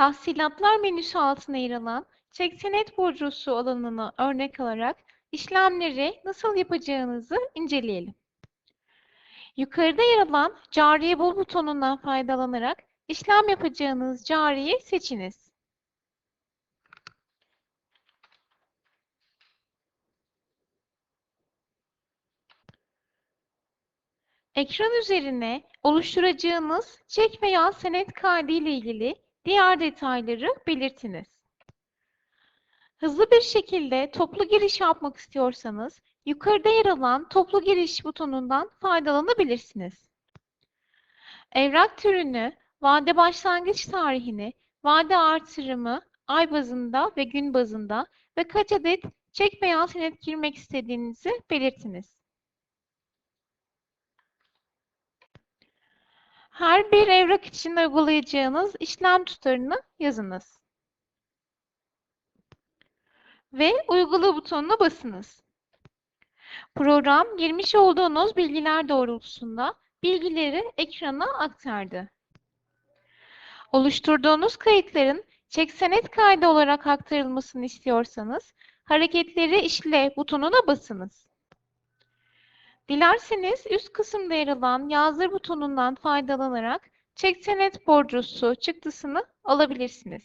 Tahsilatlar menüsü altına yer alan çek senet borcusu alanını örnek alarak işlemleri nasıl yapacağınızı inceleyelim. Yukarıda yer alan cariye bul butonundan faydalanarak işlem yapacağınız cariyi seçiniz. Ekran üzerine oluşturacağınız çek veya senet kaydı ile ilgili diğer detayları belirtiniz. Hızlı bir şekilde toplu giriş yapmak istiyorsanız yukarıda yer alan toplu giriş butonundan faydalanabilirsiniz. Evrak türünü, vade başlangıç tarihini, vade artırımı ay bazında ve gün bazında ve kaç adet çek veya senet girmek istediğinizi belirtiniz. Her bir evrak için uygulayacağınız işlem tutarını yazınız. Ve uygula butonuna basınız. Program girmiş olduğunuz bilgiler doğrultusunda bilgileri ekrana aktardı. Oluşturduğunuz kayıtların çek senet kaydı olarak aktarılmasını istiyorsanız hareketleri işle butonuna basınız. Dilerseniz üst kısımda yer alan yazdır butonundan faydalanarak çek senet borcusu çıktısını alabilirsiniz.